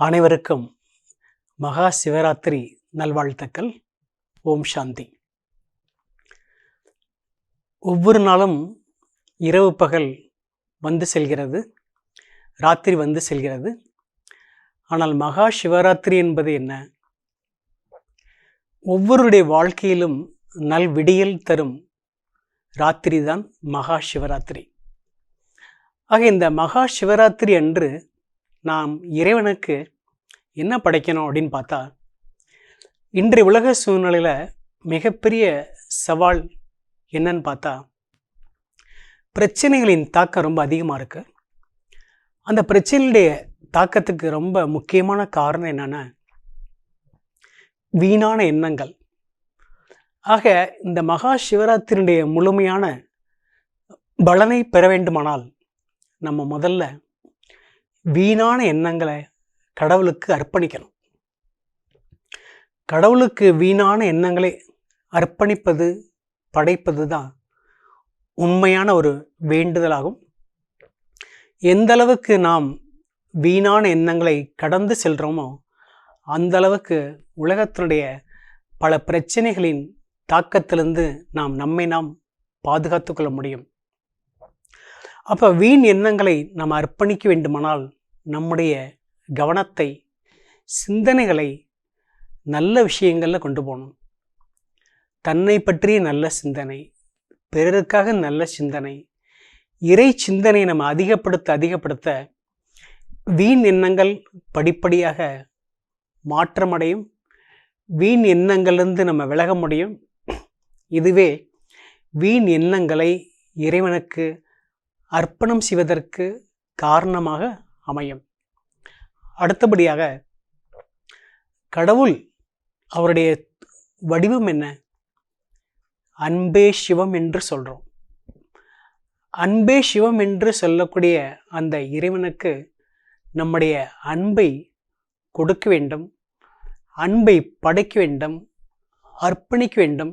அனைவருக்கும் மகா சிவராத்திரி நல்வாழ்த்துக்கள். ஓம் சாந்தி. ஒவ்வொரு நாளும் இரவு பகல் வந்து செல்கிறது. ராத்திரி வந்து செல்கிறது. ஆனால் மகா சிவராத்திரி என்பது என்ன? ஒவ்வொருடைய வாழ்க்கையிலும் நல் விடியல் தரும் ராத்திரி தான் மகா சிவராத்திரி. ஆக இந்த மகா சிவராத்திரி அன்று நாம் இறைவனுக்கு என்ன படைக்கணும் அப்படின்னு பார்த்தா இன்றைய உலக சூழ்நிலையில் மிகப்பெரிய சவால் என்னன்னு பார்த்தா பிரச்சனைகளின் தாக்கம் ரொம்ப அதிகமாக இருக்குது அந்த பிரச்சனையுடைய தாக்கத்துக்கு ரொம்ப முக்கியமான காரணம் என்னென்னா வீணான எண்ணங்கள். ஆக இந்த மகா சிவராத்திரியுடைய முழுமையான பலனை பெற வேண்டுமானால் நம்ம முதல்ல வீணான எண்ணங்களை கடவுளுக்கு அர்ப்பணிக்கணும். கடவுளுக்கு வீணான எண்ணங்களை அர்ப்பணிப்பது படைப்பது தான் உண்மையான ஒரு வேண்டுதலாகும். எந்த அளவுக்கு நாம் வீணான எண்ணங்களை கடந்து செல்கிறோமோ அந்த அளவுக்கு உலகத்தினுடைய பல பிரச்சனைகளின் தாக்கத்திலிருந்து நாம் நம்மை நாம் பாதுகாத்து கொள்ள முடியும். அப்போ வீண் எண்ணங்களை நாம் அர்ப்பணிக்க வேண்டுமானால் நம்முடைய கவனத்தை சிந்தனைகளை நல்ல விஷயங்களில் கொண்டு போகணும். தன்னை பற்றிய நல்ல சிந்தனை பிறருக்காக நல்ல சிந்தனை இறை சிந்தனை நம்ம அதிகப்படுத்த அதிகப்படுத்த வீண் எண்ணங்கள் படிப்படியாக மாற்றமடையும் வீண் எண்ணங்கள்லேருந்து நம்ம விலக முடியும். இதுவே வீண் எண்ணங்களை இறைவனுக்கு அர்ப்பணம் செய்வதற்கு காரணமாக அமையும். அடுத்தபடியாக கடவுள் அவருடைய வடிவம் என்ன? அன்பே சிவம் என்று சொல்கிறோம் அன்பே சிவம் என்று சொல்லக்கூடிய அந்த இறைவனுக்கு நம்முடைய அன்பை கொடுக்க வேண்டும் அன்பை படைக்க வேண்டும் அர்ப்பணிக்க வேண்டும்.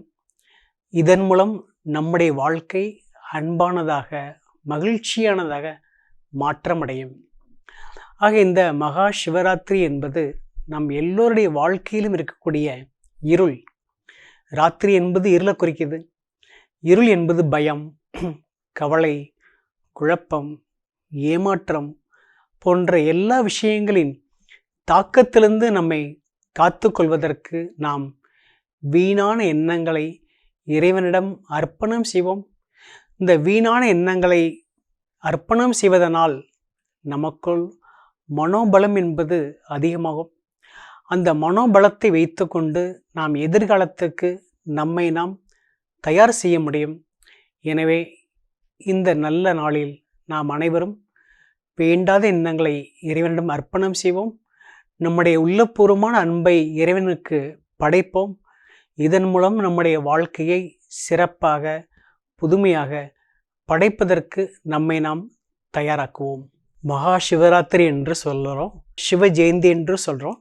இதன் மூலம் நம்முடைய வாழ்க்கை அன்பானதாக மகிழ்ச்சியானதாக மாற்றமடையும். ஆக இந்த மகா சிவராத்திரி என்பது நம் எல்லோருடைய வாழ்க்கையிலும் இருக்கக்கூடிய இருள். ராத்திரி என்பது இருளை குறிக்கிது. இருள் என்பது பயம் கவலை குழப்பம் ஏமாற்றம் போன்ற எல்லா விஷயங்களின் தாக்கத்திலிருந்து நம்மை காத்து கொள்வதற்கு நாம் வீணான எண்ணங்களை இறைவனிடம் அர்ப்பணம் செய்வோம். இந்த வீணான எண்ணங்களை அர்ப்பணம் செய்வதனால் நமக்குள் மனோபலம் என்பது அதிகமாகும். அந்த மனோபலத்தை வைத்துக்கொண்டு நாம் எதிர்காலத்துக்கு நம்மை நாம் தயார் செய்ய முடியும். எனவே இந்த நல்ல நாளில் நாம் அனைவரும் வேண்டாத எண்ணங்களை இறைவனிடம் அர்ப்பணம் செய்வோம். நம்முடைய உள்ளபூர்வமான அன்பை இறைவனுக்கு படைப்போம். இதன் மூலம் நம்முடைய வாழ்க்கையை சிறப்பாக புதுமையாக படைப்பதற்கு நம்மை நாம் தயாராக்குவோம். மகா சிவராத்திரி என்று சொல்கிறோம் சிவ ஜெயந்தி என்று சொல்கிறோம்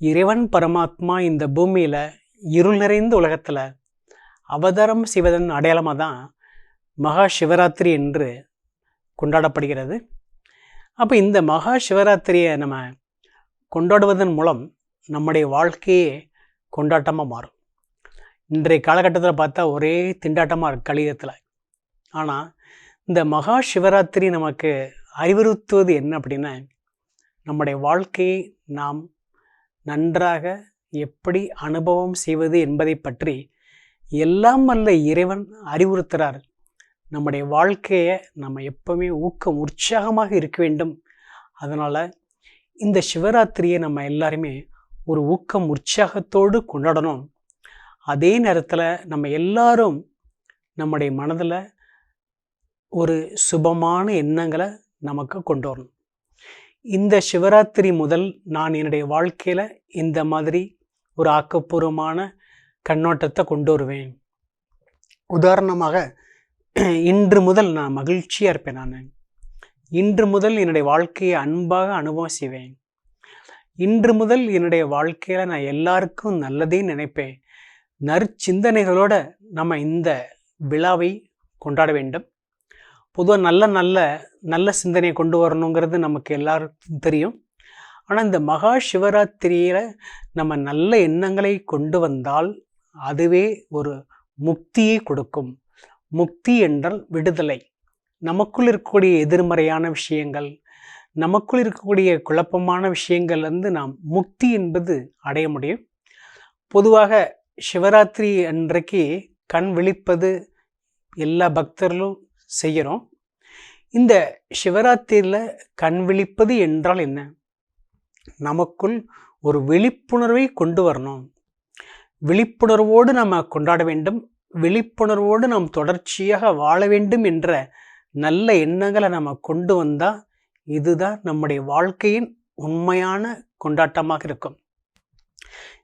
இறைவன் பரமாத்மா இந்த பூமியில் இருள் நிறைந்த உலகத்தில் அவதாரம் செய்வதன் அடையாளமாக தான் மகா சிவராத்திரி என்று கொண்டாடப்படுகிறது. அப்போ இந்த மகா சிவராத்திரியை நம்ம கொண்டாடுவதன் மூலம் நம்முடைய வாழ்க்கையே கொண்டாட்டமாக மாறும். இன்றைய காலகட்டத்தில் பார்த்தா ஒரே திண்டாட்டமாக இருக்குது கலிதத்தில் ஆனால் இந்த மகா சிவராத்திரி நமக்கு அறிவுறுத்துவது என்ன அப்படின்னா நம்முடைய வாழ்க்கையை நாம் நன்றாக எப்படி அனுபவம் செய்வது என்பதை பற்றி எல்லாம் வல்ல இறைவன் அறிவுறுத்துகிறார் நம்முடைய வாழ்க்கையை நம்ம எப்பவுமே ஊக்கம் உற்சாகமாக இருக்க வேண்டும். அதனால் இந்த சிவராத்திரியை நம்ம எல்லாருமே ஒரு ஊக்கம் உற்சாகத்தோடு கொண்டாடணும். அதே நேரத்தில் நம்ம எல்லாரும் நம்முடைய மனதில் ஒரு சுபமான எண்ணங்களை நமக்கு கொண்டு வரணும். இந்த சிவராத்திரி முதல் நான் என்னுடைய வாழ்க்கையில் இந்த மாதிரி ஒரு ஆக்கப்பூர்வமான கண்ணோட்டத்தை கொண்டு வருவேன். உதாரணமாக இன்று முதல் நான் மகிழ்ச்சியாக இருப்பேன் நான். இன்று முதல் என்னுடைய வாழ்க்கையை அன்பாக அனுபவம் செய்வேன். இன்று முதல் என்னுடைய வாழ்க்கையில் நான் எல்லாருக்கும் நல்லதே நினைப்பேன். நற்சிந்தனைகளோட நம்ம இந்த விழாவை கொண்டாட வேண்டும். பொதுவாக நல்ல நல்ல நல்ல சிந்தனையை கொண்டு வரணுங்கிறது நமக்கு எல்லாருக்கும் தெரியும். ஆனால் இந்த மகா சிவராத்திரியில் நம்ம நல்ல எண்ணங்களை கொண்டு வந்தால் அதுவே ஒரு முக்தியை கொடுக்கும். முக்தி என்றால் விடுதலை. நமக்குள் இருக்கக்கூடிய எதிர்மறையான விஷயங்கள் நமக்குள் இருக்கக்கூடிய குழப்பமான விஷயங்கள் வந்து நாம் முக்தி என்பது அடைய முடியும். பொதுவாக சிவராத்திரி அன்றைக்கு கண் விழிப்பது எல்லா பக்தர்களும் செய்கிறோம் இந்த சிவராத்திரியில் கண் விழிப்பது என்றால் என்ன? நமக்குள் ஒரு விழிப்புணர்வை கொண்டு வரணும். விழிப்புணர்வோடு நம்ம கொண்டாட வேண்டும். விழிப்புணர்வோடு நாம் தொடர்ச்சியாக வாழ வேண்டும் என்ற நல்ல எண்ணங்களை நம்ம கொண்டு வந்தால் இதுதான் நம்முடைய வாழ்க்கையின் உண்மையான கொண்டாட்டமாக இருக்கும்.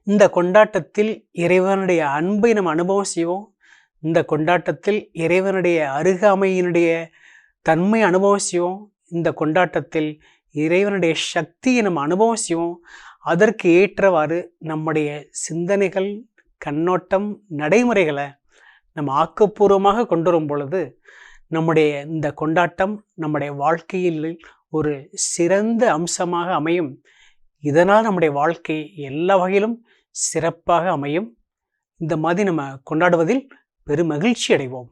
இந்த கொண்டாட்டத்தில் இறைவனுடைய அன்பை நம்ம அனுபவம் செய்வோம். இந்த கொண்டாட்டத்தில் இறைவனுடைய அருகாமையினுடைய தன்மை அனுபவம் செய்வோம் இந்த கொண்டாட்டத்தில் இறைவனுடைய சக்தியை நம்ம அனுபவம் செய்வோம் அதற்கு ஏற்றவாறு நம்முடைய சிந்தனைகள் கண்ணோட்டம் நடைமுறைகளை நம்ம ஆக்கப்பூர்வமாக கொண்டு வரும் பொழுது நம்முடைய இந்த கொண்டாட்டம் நம்முடைய வாழ்க்கையில் ஒரு சிறந்த அம்சமாக அமையும். இதனால் நம்முடைய வாழ்க்கை எல்லா வகையிலும் சிறப்பாக அமையும். இந்த மாதிரி நம்ம கொண்டாடுவதில் பெருமகிழ்ச்சி அடைவோம்